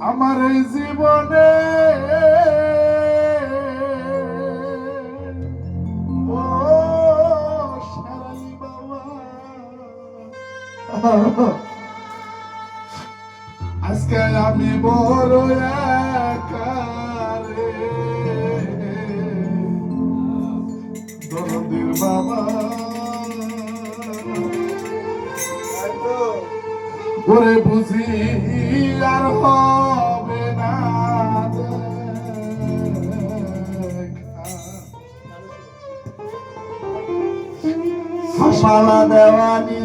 আমার এই জীবনে Oh খুশি আর হবে না সুষমা দেওয়ানি।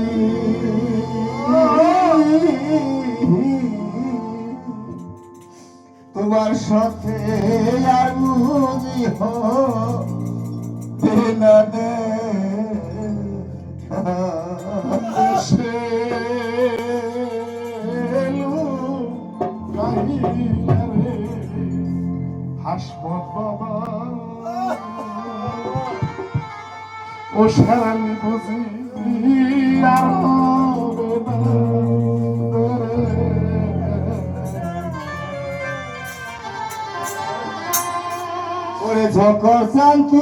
তোমার সাথে আর বুঝি হয় ও সারান বুঝি আর ওরে ঝকর শান্তু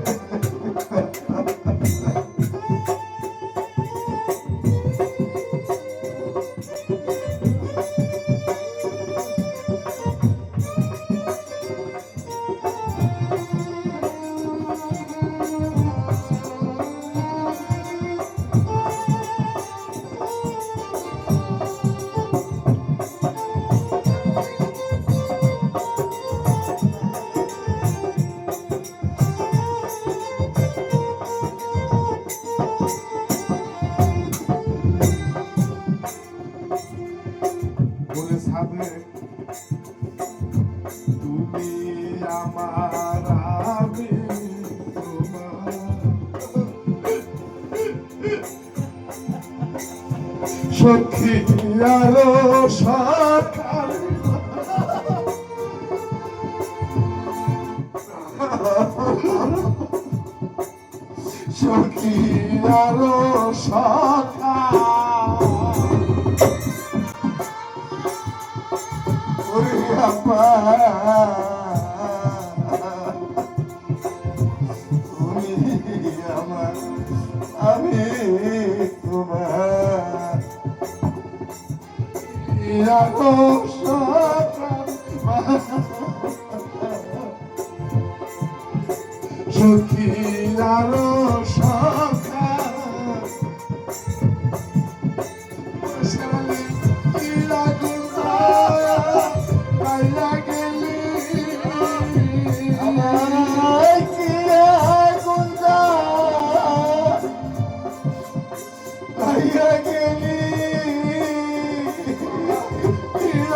সত্যি পিয়ারো সরকার সখী আরও সখা জাগো সখী আরও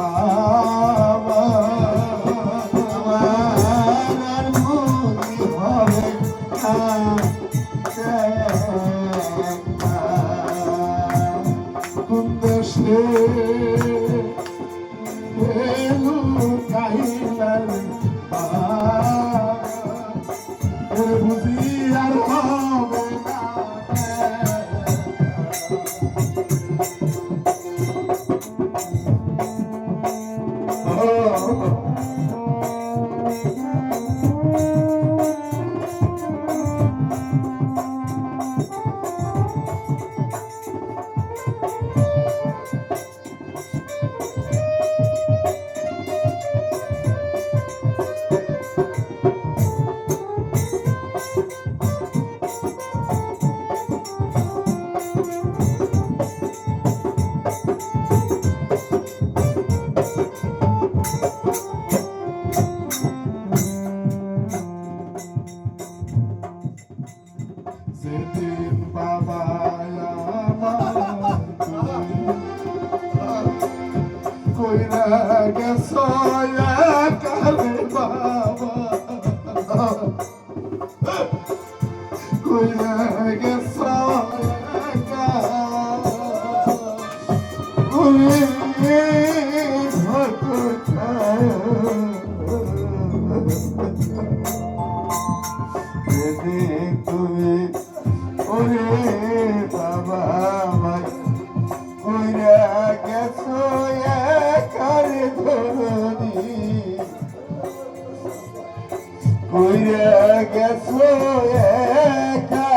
Baba. 어. 어, 어. গেছো একা